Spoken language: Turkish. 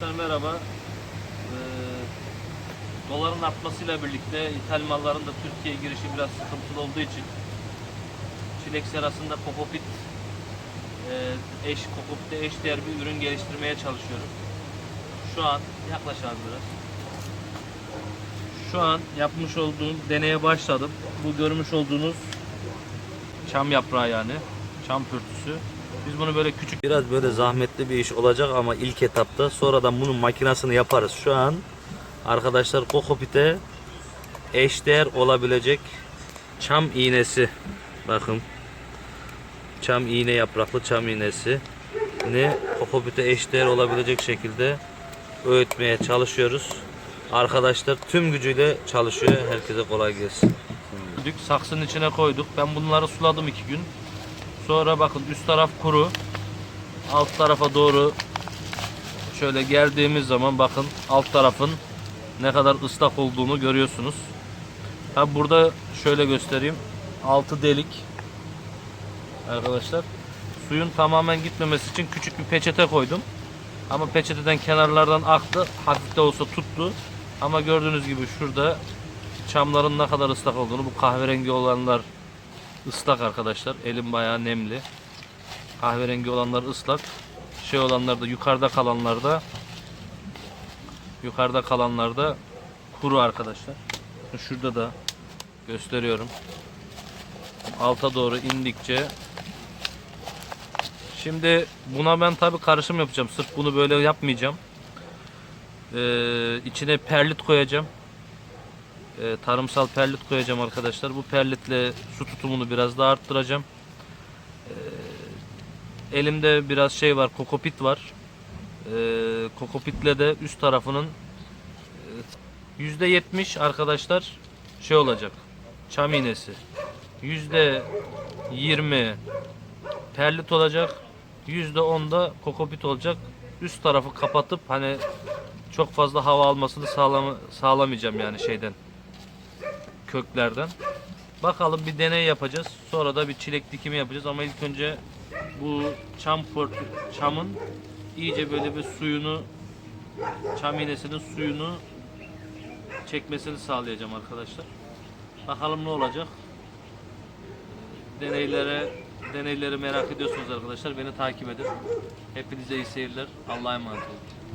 Merhaba. Ee, doların artmasıyla birlikte ithal malların da Türkiye'ye girişi biraz sıkıntılı olduğu için çilek serasında kokopit e, eş kokopite eş değer bir ürün geliştirmeye çalışıyorum. Şu an yaklaş abi biraz. Şu an yapmış olduğum deneye başladım. Bu görmüş olduğunuz çam yaprağı yani. Çam pörtüsü. Biz bunu böyle küçük Biraz böyle zahmetli bir iş olacak ama ilk etapta sonradan bunun makinasını yaparız. Şu an arkadaşlar kokopite eşdeğer olabilecek çam iğnesi. Bakın. Çam iğne yapraklı çam iğnesi. Ne kokopite eşdeğer olabilecek şekilde öğütmeye çalışıyoruz. Arkadaşlar tüm gücüyle çalışıyor. Herkese kolay gelsin. Saksının içine koyduk. Ben bunları suladım iki gün. Sonra bakın üst taraf kuru. Alt tarafa doğru şöyle geldiğimiz zaman bakın alt tarafın ne kadar ıslak olduğunu görüyorsunuz. Ha burada şöyle göstereyim. Altı delik. Arkadaşlar suyun tamamen gitmemesi için küçük bir peçete koydum. Ama peçeteden kenarlardan aktı. Hafif de olsa tuttu. Ama gördüğünüz gibi şurada çamların ne kadar ıslak olduğunu bu kahverengi olanlar ıslak arkadaşlar. Elim bayağı nemli. Kahverengi olanlar ıslak. Şey olanlar da yukarıda kalanlar da yukarıda kalanlar da kuru arkadaşlar. Şurada da gösteriyorum. Alta doğru indikçe Şimdi buna ben tabi karışım yapacağım. Sırf bunu böyle yapmayacağım. Ee, içine perlit koyacağım e, tarımsal perlit koyacağım arkadaşlar. Bu perlitle su tutumunu biraz daha arttıracağım. E, elimde biraz şey var, kokopit var. E, kokopitle de üst tarafının e, %70 arkadaşlar şey olacak. Çam iğnesi. %20 perlit olacak. %10 da kokopit olacak. Üst tarafı kapatıp hani çok fazla hava almasını sağlama, sağlamayacağım yani şeyden köklerden. Bakalım bir deney yapacağız. Sonra da bir çilek dikimi yapacağız ama ilk önce bu çam port çamın iyice böyle bir suyunu çam iğnesinin suyunu çekmesini sağlayacağım arkadaşlar. Bakalım ne olacak. Deneylere deneyleri merak ediyorsunuz arkadaşlar. Beni takip edin. Hepinize iyi seyirler. Allah'a emanet olun.